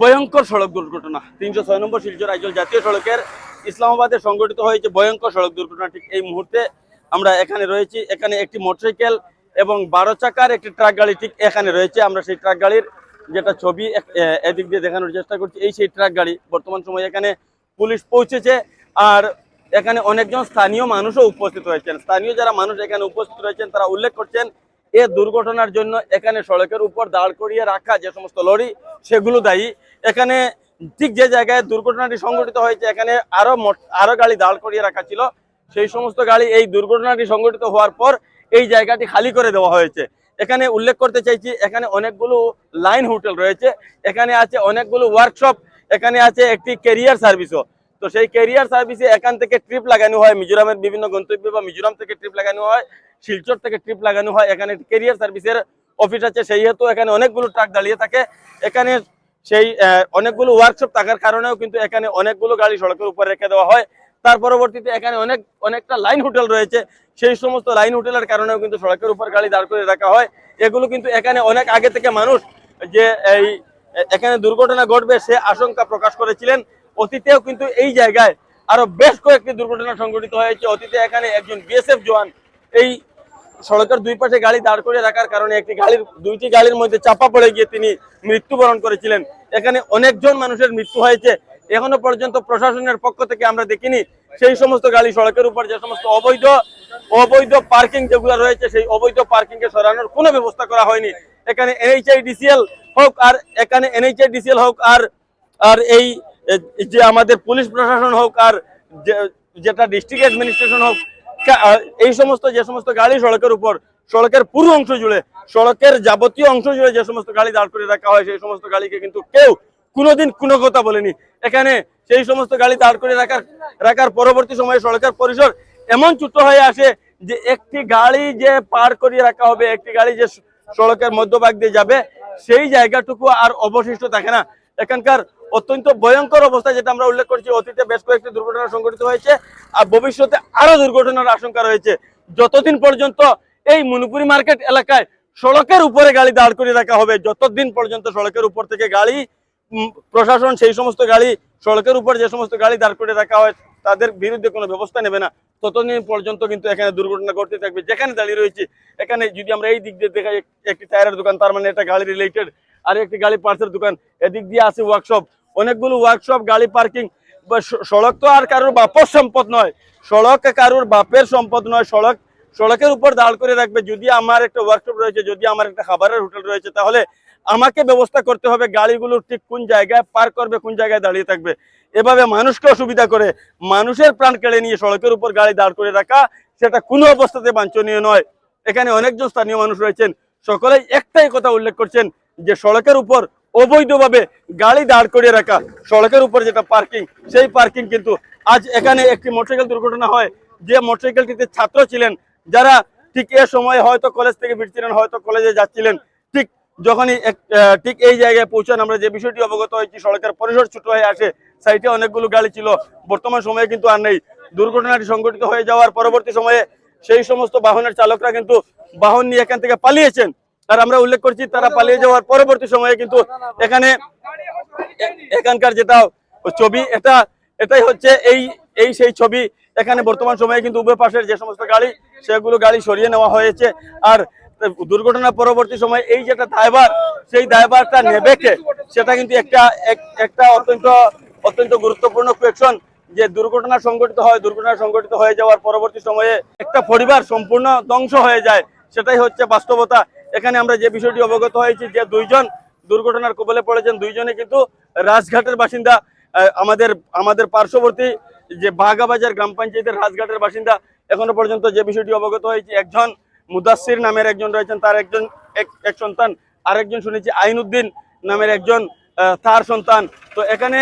ভয়ঙ্কর সড়ক দুর্ঘটনা। তিনশো ছয় নম্বর শিলচর আইজল জাতীয় সড়কের ইসলামাবাদে সংঘটিত হয়েছে ভয়ঙ্কর সড়ক দুর্ঘটনা। ঠিক এই মুহূর্তে আমরা এখানে রয়েছি। এখানে একটি মোটরসাইকেল এবং বারো চাকার একটি ট্রাক গাড়ি ঠিক এখানে রয়েছে। আমরা সেই ট্রাক গাড়ির যেটা ছবি এদিক দিয়ে দেখানোর চেষ্টা করছি। এই সেই ট্রাক গাড়ি বর্তমান সময়ে এখানে পুলিশ পৌঁছেছে আর এখানে অনেকজন স্থানীয় মানুষও উপস্থিত হয়েছেন স্থানীয় যারা মানুষ এখানে উপস্থিত রয়েছেন, তারা উল্লেখ করছেন, এ দুর্ঘটনার জন্য এখানে সড়কের উপর দাঁড় করিয়ে রাখা যে সমস্ত লরি, সেগুলো দায়ী। এখানে ঠিক যে জায়গায় দুর্ঘটনাটি সংঘটিত হয়েছে, এখানে আরও আরও গাড়ি দাঁড় করিয়ে রাখা ছিল, সেই সমস্ত গাড়ি এই দুর্ঘটনাটি সংঘটিত হওয়ার পর এই জায়গাটি খালি করে দেওয়া হয়েছে। এখানে উল্লেখ করতে চাইছি, এখানে অনেকগুলো লাইন হোটেল রয়েছে, এখানে আছে অনেকগুলো ওয়ার্কশপ, এখানে আছে একটি ক্যারিয়ার সার্ভিসও। তো সেই ক্যারিয়ার সার্ভিসে এখান থেকে ট্রিপ লাগানো হয়, মিজোরামের বিভিন্ন গন্তব্য বা মিজোরাম থেকে ট্রিপ লাগানো হয়, শিলচর থেকে ট্রিপ লাগানো হয়, এখানে ক্যারিয়ার সার্ভিসের অফিস আছে সেই হেতু এখানে অনেকগুলো ট্রাক দাঁড়িয়ে থাকে। এখানে সেই অনেকগুলো ওয়ার্কশপ থাকার কারণেও কিন্তু এখানে অনেকগুলো গাড়ি সড়কের উপর রেখে দেওয়া হয়। তার পরবর্তীতে এখানে অনেক, অনেকটা লাইন হোটেল রয়েছে। সেই সমস্ত লাইন হোটেলের কারণেও কিন্তু সড়কের উপর গাড়ি দাঁড় করে রাখা হয়। এগুলো কিন্তু এখানে অনেক আগে থেকে মানুষ যে এই এখানে দুর্ঘটনা ঘটবে সে আশঙ্কা প্রকাশ করেছিলেন। অতীতেও কিন্তু এই জায়গায় আরও বেশ কয়েকটি দুর্ঘটনা সংঘটিত হয়েছে। অতীতে এখানে একজন বিএসএফ জওয়ান এই সড়কের দুই পাশে গাড়ি দাঁড় করে রাখার কারণে একটি গাড়ির, দুইটি গাড়ির মধ্যে চাপা পড়ে গিয়ে তিনি মৃত্যুবরণ করেছিলেন। এখানে অনেকজন মানুষের মৃত্যু হয়েছে। এখনও পর্যন্ত প্রশাসনের পক্ষ থেকে আমরা দেখিনি সেই সমস্ত গাড়ি সড়কের উপর যে সমস্ত অবৈধ অবৈধ পার্কিং যেগুলো রয়েছে, সেই অবৈধ পার্কিং কে সরানোর কোনো ব্যবস্থা করা হয়নি। এখানে এনএইচআইডিসিএল হোক আর এখানে এনএইচআইডিসিএল হোক আর আর এই যে আমাদের পুলিশ প্রশাসন হোক আর যেটা ডিস্ট্রিক্ট অ্যাডমিনিস্ট্রেশন হোক এই সমস্ত, যে সমস্ত গাড়ি সড়কের উপর, সড়কের পুরো অংশ জুড়ে, সড়কের যাবতীয় অংশ জুড়ে যে সমস্ত গাড়ি দাঁড় করে রাখা হয়, সেই সমস্ত গাড়িকে কিন্তু কেউ কোনোদিন কোনো কথা বলেনি। এখানে সেই সমস্ত গাড়ি দাঁড় করে রাখার রাখার পরবর্তী সময়ে সড়কের পরিসর এমন ছোট হয়ে আসে যে একটি গাড়ি যে পার করিয়ে রাখা হবে, একটি গাড়ি যে সড়কের মধ্যভাগ দিয়ে যাবে, সেই জায়গাটুকু আর অবশিষ্ট থাকে না। এখানকার অত্যন্ত ভয়ঙ্কর অবস্থা যেটা আমরা উল্লেখ করছি, অতীতে বেশ কয়েকটি দুর্ঘটনা সংঘটিত হয়েছে আর ভবিষ্যতে আরও দুর্ঘটনার আশঙ্কা রয়েছে। যতদিন পর্যন্ত এই মনুপুরি মার্কেট এলাকায় সড়কের উপরে গাড়ি দাঁড় করে রাখা হবে, যতদিন পর্যন্ত সড়কের উপর থেকে গাড়ি প্রশাসন সেই সমস্ত গাড়ি, সড়কের উপর যে সমস্ত গাড়ি দাঁড় করে রাখা হয়, তাদের বিরুদ্ধে কোনো ব্যবস্থা নেবে না। ততদিন পর্যন্ত কিন্তু এখানে দুর্ঘটনা ঘটতে থাকবে। যেখানে দাঁড়িয়ে রয়েছে, এখানে যদি আমরা এই দিক দিয়ে দেখাই একটি টায়ারের দোকান, তার মানে এটা গাড়ি রিলেটেড আর একটি গাড়ি পার্টসের দোকান। এদিক দিয়ে আছে ওয়ার্কশপ অনেকগুলো ওয়ার্কশপ গাড়ি পার্কিং সড়ক তো আর কারোর বাপর সম্পদ নয়। সড়ক কারোর বাপের সম্পদ নয়। সড়ক, সড়কের উপর দাঁড় করে রাখবে। যদি আমার একটা ওয়ার্কশপ রয়েছে, যদি আমার একটা খাবারের হোটেল রয়েছে, তাহলে আমাকে ব্যবস্থা করতে হবে গাড়িগুলো ঠিক কোন জায়গায় পার্ক করবে, কোন জায়গায় দাঁড়িয়ে থাকবে। এভাবে মানুষকে অসুবিধা করে, মানুষের প্রাণ কেড়ে নিয়ে সড়কের উপর গাড়ি দাঁড় করে রাখা, সেটা কোনো অবস্থাতে বাঞ্ছনীয় নয়। এখানে অনেকজন স্থানীয় মানুষ রয়েছেন। সকলেই একটাই কথা উল্লেখ করছেন যে সড়কের উপর অবৈধভাবে গাড়ি দাঁড় করিয়ে রাখা, সড়কের উপর যেটা পার্কিং সেই পার্কিং কিন্তু আজ এখানে একটি মোটরসাইকেল দুর্ঘটনা হয়। যে মোটরসাইকেলটিতে ছাত্র ছিলেন, যারা ঠিক এ সময় হয়তো কলেজ থেকে ফিরছিলেন, হয়তো কলেজে যাচ্ছিলেন, ঠিক যখনই ঠিক এই জায়গায় পৌঁছান, আমরা যে বিষয়টি অবগত হয়েছি, সড়কের পরিসর ছোট হয়ে আসে সাইডে অনেকগুলো গাড়ি ছিল, বর্তমান সময়ে কিন্তু আর নেই। দুর্ঘটনাটি সংঘটিত হয়ে যাওয়ার পরবর্তী সময়ে সেই সমস্ত বাহনের চালকরা কিন্তু বাহন নিয়ে এখান থেকে পালিয়েছেন। আর আমরা উল্লেখ করছি, তারা পালিয়ে যাওয়ার পরবর্তী সময়ে কিন্তু এখানে এখানকার যেটা ছবি, এটা, এটাই হচ্ছে এই এই সেই ছবি। এখানে বর্তমান সময়ে কিন্তু উভয় পাশের যে সমস্ত গাড়ি, সেগুলো গাড়ি সরিয়ে নেওয়া হয়েছে। আর দুর্ঘটনা পরবর্তী সময় এই যেটা দায়ভার, সেই দায়ভারটা নেবে কে? সেটা কিন্তু একটা, এক- একটা অত্যন্ত অত্যন্ত গুরুত্বপূর্ণ কোয়েকশন যে দুর্ঘটনা সংঘটিত হয়, দুর্ঘটনা সংঘটিত হয়ে যাওয়ার পরবর্তী সময়ে একটা পরিবার সম্পূর্ণ ধ্বংস হয়ে যায়, সেটাই হচ্ছে বাস্তবতা। এখানে আমরা যে বিষয়টি অবগত হয়েছি যে দুইজন দুর্ঘটনার কবলে পড়েছেন দুইজনে কিন্তু রাজঘাটের বাসিন্দা আমাদের আমাদের পার্শ্ববর্তী যে বাঘাবাজার গ্রাম পঞ্চায়েতের রাজঘাটের বাসিন্দা এখনও পর্যন্ত যে বিষয়টি অবগত হয়েছে, একজন মুদাসির নামের একজন রয়েছেন, তার একজন এক- সন্তান, আরেকজন শুনেছি আইনুদ্দিন নামের একজন তার সন্তান। তো এখানে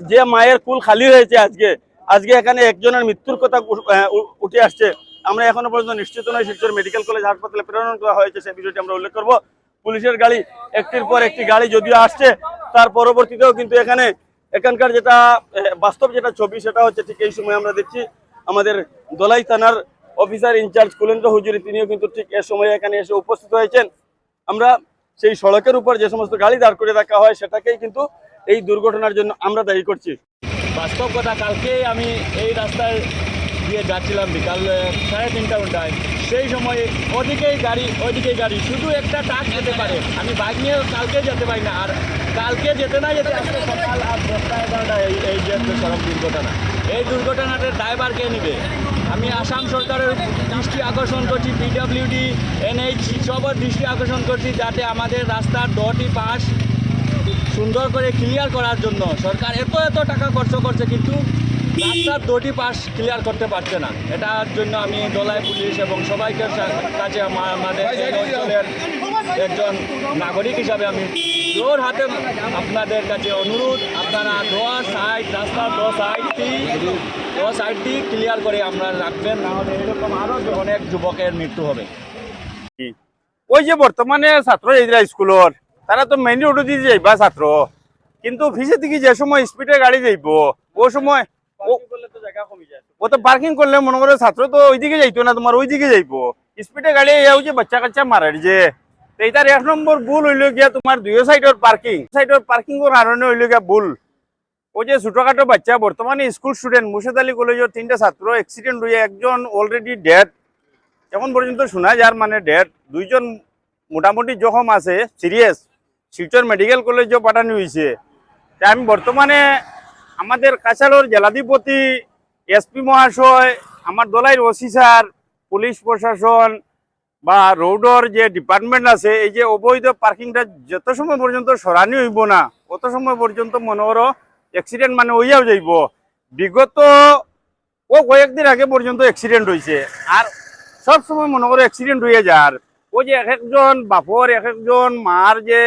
যে মায়ের কুল খালি হয়েছে আজকে আজকে এখানে একজনের মৃত্যুর কথা উঠে আসছে। আমরা এখনও পর্যন্ত নিশ্চিত নয় শিলচর মেডিকেল কলেজ হাসপাতালে প্রেরণ করা হয়েছে, সেই বিষয়টি আমরা উল্লেখ করব। পুলিশের গাড়ি, একটির পর একটি গাড়ি যদিও আসছে, তার পরবর্তীতেও কিন্তু এখানে এখানকার যেটা বাস্তব যেটা ছবি, সেটা হচ্ছে ঠিক এই সময় আমরা দেখছি, আমাদের দলাই থানার অফিসার ইনচার্জ কুলেন্দ্র হুজুরি, তিনিও কিন্তু ঠিক এ সময় এখানে এসে উপস্থিত হয়েছেন। আমরা সেই সড়কের উপর যে সমস্ত গাড়ি দাঁড় করে রাখা হয়, সেটাকেই কিন্তু এই দুর্ঘটনার জন্য আমরা দায়ী করছি। বাস্তব কথা কালকে আমি এই রাস্তায় দিয়ে যাচ্ছিলাম বিকাল সাড়ে তিনটা ঘন্টায়। সেই সময় ওদিকেই গাড়ি, ওইদিকেই গাড়ি। শুধু একটা ট্রাক যেতে পারে। আমি বাইক নিয়ে কালকে যেতে পারি না। আর কালকে যেতে না যেতে আজকে সকাল আর দশটা এগারোটা এই যে সড়ক দুর্ঘটনা। এই দুর্ঘটনাটার ড্রাইভার কে নেবে? আমি আসাম সরকারের দৃষ্টি আকর্ষণ করছি পিডব্লিউডি এনএইচ সবার দৃষ্টি আকর্ষণ করছি যাতে আমাদের রাস্তার দটি পাশ সুন্দর করে ক্লিয়ার করার জন্য। সরকার এত এত টাকা খরচ করছে, কিন্তু রাস্তার দুটি পাশ ক্লিয়ার করতে পারছে না। এটার জন্য আমি দলাই পুলিশ এবং সবাইকে কাছে আমাদের অঞ্চলের একজন নাগরিক হিসাবে আমি জোর হাতে আপনাদের কাছে অনুরোধ। আপনারা দোয়া সাইড রাস্তার দো সাইডটি দো সাইডটি ক্লিয়ার করে আমরা রাখবেন নাহলে এরকম আরও অনেক যুবকের মৃত্যু হবে। ওই যে বর্তমানে ছাত্র এইরা স্কুলের তারা তো মেইন রোড দিয়ে যাইবা ছাত্র। কিন্তু ফিসে থেকে যে সময় স্পিডে গাড়ি যাইব ও সময় ও- তো ও পার্কিং করলে মনে করো ছাত্র তো ওইদিকে যাইতো না তোমার ওইদিকে যাইবো। স্পিডে গাড়ি এও যে বাচ্চা কাচ্চা মারার যে। তো এটার এক নম্বর ভুল হইল গিয়া তোমার দুই সাইডের পার্কিং সাইডের পার্কিং এর কারণে হইল গিয়া ভুল। ওই যে ছোটখাটো বাচ্চা বর্তমানে স্কুল স্টুডেন্ট মুর্শিদ আলী কলেজের তিনটা ছাত্র অ্যাক্সিডেন্ট হয়ে একজন অলরেডি ডেড এখন পর্যন্ত শোনা যার মানে ডেড দুইজন মোটামুটি জখম আছে সিরিয়াস শিলচর মেডিকেল কলেজেও পাঠানো হয়েছে তা আমি বর্তমানে আমাদের কাছাড়ের জেলাধিপতি এসপি মহাশয়, আমার দলাইর স্যার, পুলিশ প্রশাসন বা রোডর যে ডিপার্টমেন্ট আছে, এই যে অবৈধ পার্কিংটা যত সময় পর্যন্ত সরানি হইব না, অত সময় পর্যন্ত মনে করো অ্যাক্সিডেন্ট মানে হইয়াও যাইব। বিগত ও কয়েকদিন আগে পর্যন্ত অ্যাক্সিডেন্ট হয়েছে আর সব সময় মনে করো অ্যাক্সিডেন্ট হয়ে যার। ও যে এক একজন বাপর, এক একজন মার যে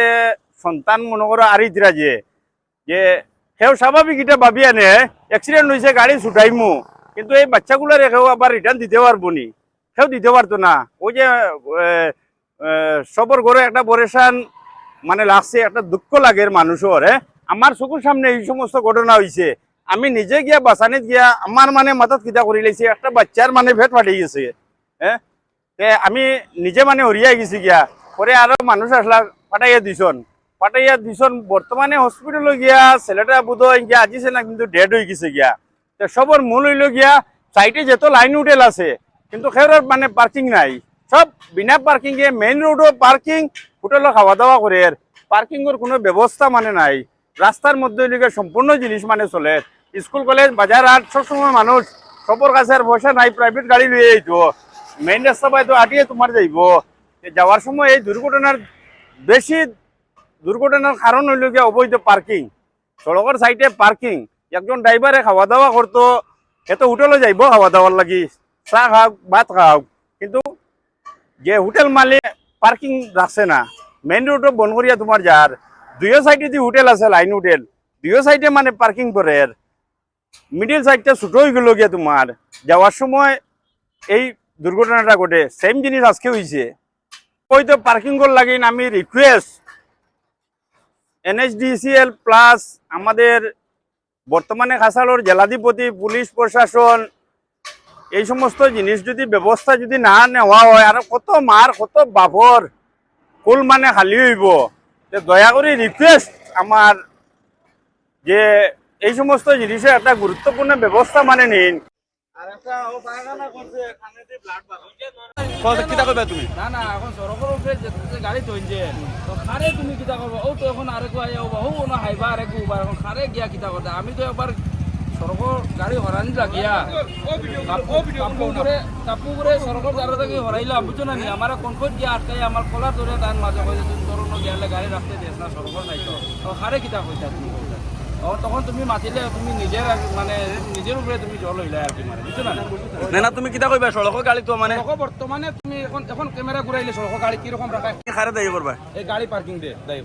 সন্তান মনে করো আরিতরা যে যে সেও স্বাভাবিক এটা ভাবি আনে অ্যাক্সিডেন্ট হয়েছে গাড়ি ছুটাইমু। কিন্তু এই বাচ্চাগুলো রেখেও আবার রিটার্ন দিতে পারব নি। সেও দিতে পারতো না। ওই যে সবর ঘরে একটা পরেশান মানে লাগছে, একটা দুঃখ লাগে মানুষের হ্যাঁ? আমার চকুর সামনে এই সমস্ত ঘটনা হয়েছে আমি নিজে গিয়া, বাসানিত গিয়া, আমার মানে মাথাত কিতা করে লাইছি, একটা বাচ্চার মানে ভেট ফাটি গেছে হ্যাঁ? আমি নিজে মানে হরিয়াই গেছি গিয়া। পরে আরও মানুষ আসলা ফাটাইয়া দিছন। ফাটাইয়া দিছন বর্তমানে হসপিটালে গিয়া, ছেলেটা বোধ গিয়া আজিছে না কিন্তু ডেড হয়ে গেছে গিয়া। তো সবর মূল হইল গিয়া সাইডে যত লাইন হোটেল আছে, কিন্তু খেয়ার মানে পার্কিং নাই। সব বিনা পার্কিং এ মেইন রোডও পার্কিং হোটেলও খাওয়া দাওয়া করে পার্কিং কোনো ব্যবস্থা মানে নাই। রাস্তার মধ্যে হইলে সম্পূর্ণ জিনিস মানে চলে। স্কুল, কলেজ বাজার হাট সবসময় মানুষ সবর কাছে আর পয়সা নাই প্রাইভেট গাড়ি লইয়ে যাইতো মেইন রাস্তা পাই তো আটিয়ে তোমার যাইব। যাওয়ার সময় এই দুর্ঘটনার বেশি দুর্ঘটনার কারণ হইল গিয়া অবৈধ পার্কিং সড়কের সাইডে পার্কিং একজন ড্রাইভারে খাওয়া দাওয়া করতো এত হোটেলে যাইব খাওয়া দাওয়ার লাগি। চাহ খাওক, ভাত খাওক। কিন্তু যে হোটেল মালিক পার্কিং রাখছে না মেইন রোডও বন করিয়া তোমার যার। দুইও সাইডে যে হোটেল আছে লাইন হোটেল দুইও সাইডে মানে পার্কিং করে মিডিল সাইডটা ছোট হয়ে গেল গিয়া তোমার। যাওয়ার সময় এই দুর্ঘটনাটা ঘটে। সেম জিনিস আজকে হয়েছে ওই তো পার্কিং কর লাগিন আমি রিকোয়েস্ট এনএইচডিসিএল প্লাস আমাদের বর্তমানে খাসালোর জেলাধিপতি, পুলিশ প্রশাসন, এই সমস্ত জিনিস যদি ব্যবস্থা যদি না নেওয়া হয়, আর কত মার, কত বাপর কুল মানে খালি হইব। তে দয়া করে রিকোয়েস্ট আমার যে এই সমস্ত জিনিসের একটা গুরুত্বপূর্ণ ব্যবস্থা মানে নিন। কিতা করবে তুমি? না না, এখন সড়কের উপরে যেতে গাড়ি তৈছে তো খারে তুমি কিতা করব ও তো এখন আরেকু আইয়া হবা হো না হাইবা আরেকু উবা, এখন খারে গিয়া কিতা করতে আমি তো একবার সড়কের গাড়ি হরানি লাগিয়া কাপু করে সড়কের দ্বারা থেকে হরাইলাম বুঝছ না নি আমার কনকট গিয়া আটকাই আমার কলা ধরে তার মাঝে কইছে তুমি ধরুন গিয়ালে গাড়ি রাখতে দিস না সড়কের নাই তো খারে কিতা কইতা তুমি। ও তখন তুমি মাতিলে তুমি নিজের মানে নিজের উপরে তুমি জল হইলা আর কি মানে বুঝছ না না না তুমি কিতা করবে সড়কের গাড়ি তো মানে? সড়ক বর্তমানে তুমি এখন এখন ক্যামেরা ঘুরাইলে সড়ক গাড়ি কীরকম রাখা খারে দায়ী করবা এই গাড়ি পার্কিং দে দেয়